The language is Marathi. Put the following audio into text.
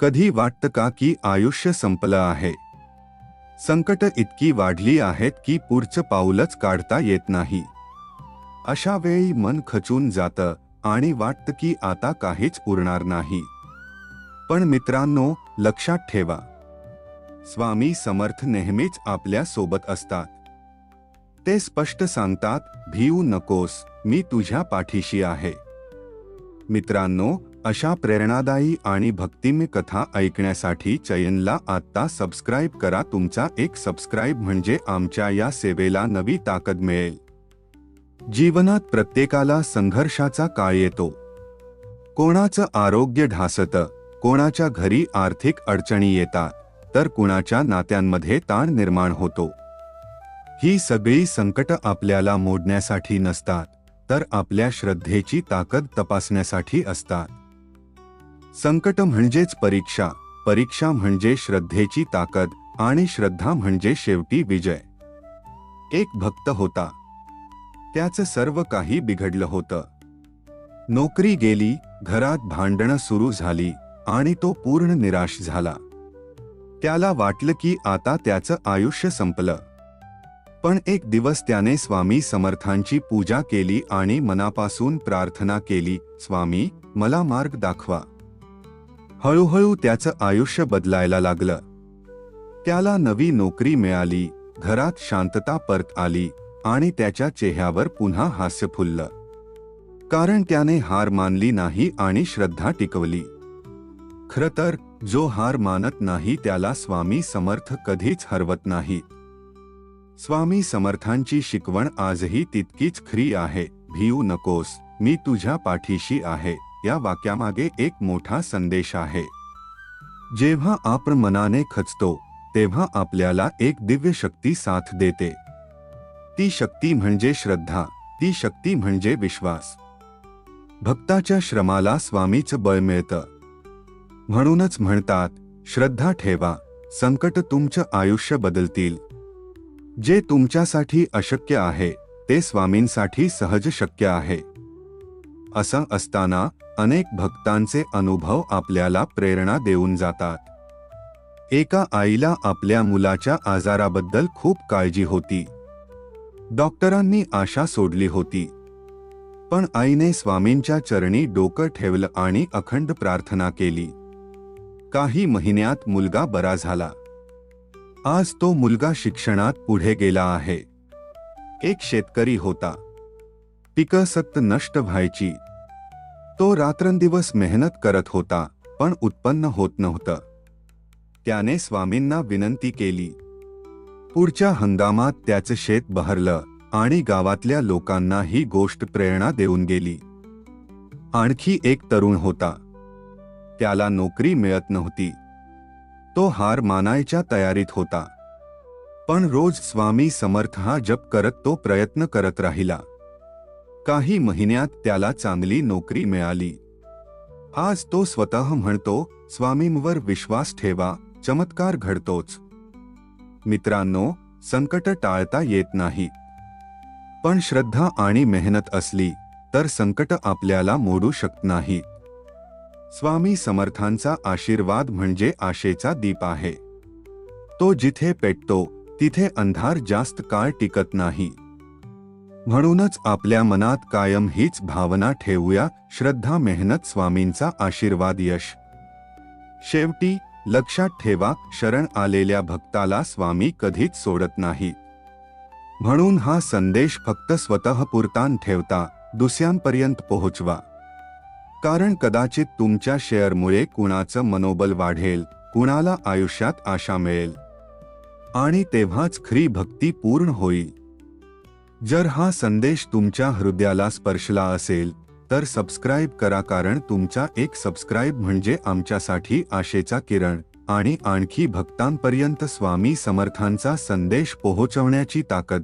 कधी वाटतं का की आयुष्य संपलं आहे? संकट इतकी वाढली आहेत की पुढचं पाऊलच काढता येत नाही. अशा वेळी मन खचून जातं आणि वाटतं की आता काहीच उरणार नाही. पण मित्रांनो लक्षात ठेवा. स्वामी समर्थ नेहमीच आपल्यासोबत असतात. ते स्पष्ट सांगतात भिऊ नकोस मी तुझ्या पाठीशी आहे. मित्रांनो अशा प्रेरणादायी आणि भक्तिमय कथा ऐकण्यासाठी चयनला आत्ता सबस्क्राईब करा. तुमचा एक सबस्क्राईब म्हणजे आमच्या या सेवेला नवी ताकद मिळेल. जीवनात प्रत्येकाला संघर्षाचा काळ येतो. कोणाचं आरोग्य ढासतं कोणाच्या घरी आर्थिक अडचणी येतात तर कुणाच्या नात्यांमध्ये ताण निर्माण होतो. ही सगळी संकट आपल्याला मोडण्यासाठी नसतात तर आपल्या श्रद्धेची ताकद तपासण्यासाठी असतात. संकट म्हणजेच परीक्षा. परीक्षा म्हणजे श्रद्धेची ताकद आणि श्रद्धा म्हणजे शेवटी विजय. एक भक्त होता. त्याचं सर्व काही बिघडलं होतं. नोकरी गेली घरात भांडणं सुरू झाली आणि तो पूर्ण निराश झाला. त्याला वाटलं की आता त्याचं आयुष्य संपलं. पण एक दिवस त्याने स्वामी समर्थांची पूजा केली आणि मनापासून प्रार्थना केली स्वामी मला मार्ग दाखवा. हळूहळू त्याचं आयुष्य बदलायला लागलं. त्याला नवी नोकरी मिळाली घरात शांतता परत आली आणि त्याच्या चेहऱ्यावर पुन्हा हास्य फुललं. कारण त्याने हार मानली नाही आणि श्रद्धा टिकवली. खरं तर जो हार मानत नाही त्याला स्वामी समर्थ कधीच हरवत नाही. स्वामी समर्थांची शिकवण आजही तितकीच खरी आहे भिऊ नकोस मी तुझ्या पाठीशी आहे. या वाक्यामागे एक मोठा संदेश आहे. जेव्हा आपण मनाने खचतो तेव्हा आपल्याला एक दिव्य शक्ती साथ देते. ती शक्ती म्हणजे श्रद्धा ती शक्ती म्हणजे विश्वास. भक्ताच्या श्रमाला स्वामीचं बळ मिळतं. म्हणूनच म्हणतात श्रद्धा ठेवा संकट तुमचं आयुष्य बदलतील. जे तुमच्यासाठी अशक्य आहे ते स्वामींसाठी सहज शक्य आहे. असं असताना अनेक भक्तांचे अनुभव आपल्याला प्रेरणा देऊन जातात. एका आईला आपल्या मुलाच्या आजाराबद्दल खूप काळजी होती. डॉक्टरांनी आशा सोडली होती. पण आईने स्वामींच्या चरणी डोकं ठेवलं आणि अखंड प्रार्थना केली. काही महिन्यात मुलगा बरा झाला. आज तो मुलगा शिक्षणात पुढे गेला आहे. एक शेतकरी होता. पिकं सक्त नष्ट व्हायची. तो रात्रंदिवस मेहनत करत होता पण उत्पन्न होत नव्हतं. त्याने स्वामींना विनंती केली. पुढच्या हंगामात त्याचं शेत बहरलं आणि गावातल्या लोकांना ही गोष्ट प्रेरणा देऊन गेली. आणखी एक तरुण होता. त्याला नोकरी मिळत नव्हती. तो हार मानायच्या तयारीत होता. पण रोज स्वामी समर्थ हा जप करत तो प्रयत्न करत राहिला. काही महिन्यात त्याला चांगली नोकरी मिळाली. आज तो स्वतः म्हणतो स्वामींवर विश्वास ठेवा चमत्कार घडतोच. मित्रांनो संकट टाळता येत नाही. पण श्रद्धा आणि मेहनत असली तर संकट आपल्याला मोडू शकत नाही. स्वामी समर्थांचा आशीर्वाद म्हणजे आशेचा दीप आहे. तो जिथे पेटतो तिथे अंधार जास्त काळ टिकत नाही. म्हणूनच आपल्या मनात कायम हीच भावना ठेवूया श्रद्धा मेहनत स्वामींचा आशीर्वाद यश. शेवटी लक्षात ठेवा शरण आलेल्या भक्ताला स्वामी कधीच सोडत नाही. म्हणून हा संदेश फक्त स्वतःपुरतान ठेवता दुसऱ्यांपर्यंत पोहोचवा. कारण कदाचित तुमच्या शेअरमुळे कुणाचं मनोबल वाढेल कुणाला आयुष्यात आशा मिळेल. आणि तेव्हाच खरी भक्ती पूर्ण होईल. जर हा संदेश तुमच्या हृदयाला स्पर्शला असेल तर सबस्क्राईब करा कारण तुमचा एक सबस्क्राईब म्हणजे आमच्यासाठी आशेचा किरण आणि आणखी भक्तांपर्यंत स्वामी समर्थांचा संदेश पोहोचवण्याची ताकद.